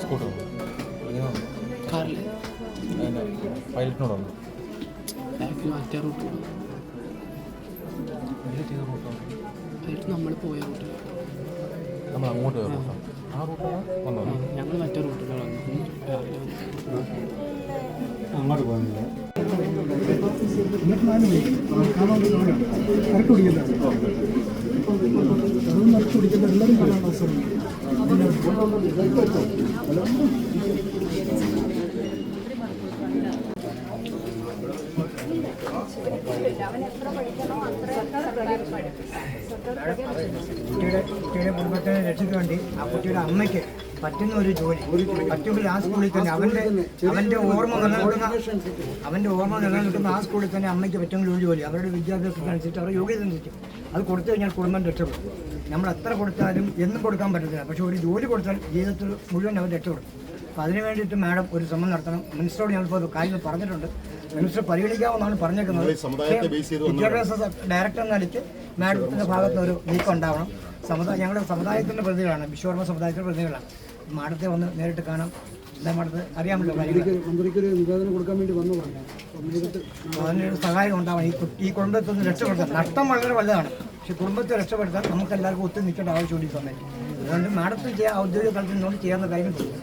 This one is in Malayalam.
സ്കൂട്ടർ? കാറിൽ അതിന്റെ പൈലറ്റിനോടുണ്ട് ബാക്കിൽ മറ്റേ റൂട്ട് പൈലറ്റ് നമ്മൾ പോയ റൂട്ടിൽ നമ്മൾ അങ്ങോട്ട് പോയ റൂട്ടാണ് ആ? റൂട്ടാണ് വന്നത് ഞങ്ങൾ മറ്റേ റൂട്ടിലാണ് വന്നു. രാവിലെ അങ്ങോട്ട് പോകുന്നില്ല എന്നിട്ട് നാല് പോയി കാണാൻ ഇറക്കി പിടിക്കില്ല അതും ഇറക്കി പിടിക്കില്ല എല്ലാവരും കാണാൻ അവസരം കുട്ടിയുടെ കുടുംബത്തിനെ രക്ഷയ്ക്ക് വേണ്ടി ആ കുട്ടിയുടെ അമ്മയ്ക്ക് പറ്റുന്ന ഒരു ജോലി പറ്റുമെങ്കിൽ ആ സ്കൂളിൽ തന്നെ അവന്റെ അവന്റെ ഓർമ്മ നിലനിൽക്കുന്ന അവന്റെ ഓർമ്മ നിലനിൽക്കുന്ന ആ സ്കൂളിൽ തന്നെ അമ്മയ്ക്ക് പറ്റുമെങ്കിൽ ഒരു ജോലി അവരുടെ വിദ്യാഭ്യാസത്തിനനുസരിച്ച് അവരുടെ യോഗ്യത അനുസരിച്ച്. അത് കൊടുത്തു കഴിഞ്ഞാൽ കുടുംബം രക്ഷപ്പെടും. നമ്മൾ എത്ര കൊടുത്താലും എന്നും കൊടുക്കാൻ പറ്റത്തില്ല. പക്ഷെ ഒരു ജോലി കൊടുത്താൽ ജീവിതത്തിൽ മുഴുവൻ അവർ രക്ഷപ്പെടും. അപ്പോൾ അതിന് വേണ്ടിയിട്ട് മാഡം ഒരു ശ്രമം നടത്തണം. മിനിസ്റ്ററോട് ഞങ്ങളിപ്പോൾ ഒരു കാര്യങ്ങൾ പറഞ്ഞിട്ടുണ്ട്. മിനിസ്റ്റർ പരിഗണിക്കാമെന്നാണ് പറഞ്ഞേക്കുന്നത്. വിദ്യാഭ്യാസ ഡയറക്ടർ എന്ന നിലയ്ക്ക് മാഡത്തിന്റെ ഭാഗത്ത് ഒരു നീക്കം ഉണ്ടാവണം. സമുദായ ഞങ്ങളുടെ സമുദായത്തിന്റെ പ്രതികളാണ്. വിശ്വകർമ്മ സമുദായത്തിന്റെ പ്രതികളാണ്. മാഡത്തെ വന്ന് നേരിട്ട് കാണാം. എന്താ മാഡത്തെ അറിയാമല്ലോ കാര്യങ്ങൾ മന്ത്രിക്ക് നിവേദനം കൊടുക്കാൻ വേണ്ടി വന്നതാണ് അപ്പം നേരിട്ട് അപ്പോൾ അതിനൊരു സഹായം ഉണ്ടാവണം. ഈ കുടുംബത്തിൽ നിന്ന് രക്ഷപ്പെടുത്താൻ. നഷ്ടം വളരെ വലുതാണ്. പക്ഷെ കുടുംബത്തെ രക്ഷപ്പെടുത്താൻ നമുക്ക് എല്ലാവർക്കും ഒത്തു നിൽക്കേണ്ട ആവശ്യമുണ്ട് സമയത്ത്. അതുകൊണ്ട് മാഡത്തിന് ചെയ്യാൻ ഔദ്യോഗിക തലത്തിൽ നിന്നുകൊണ്ട് ചെയ്യാവുന്ന കാര്യം ചെയ്യും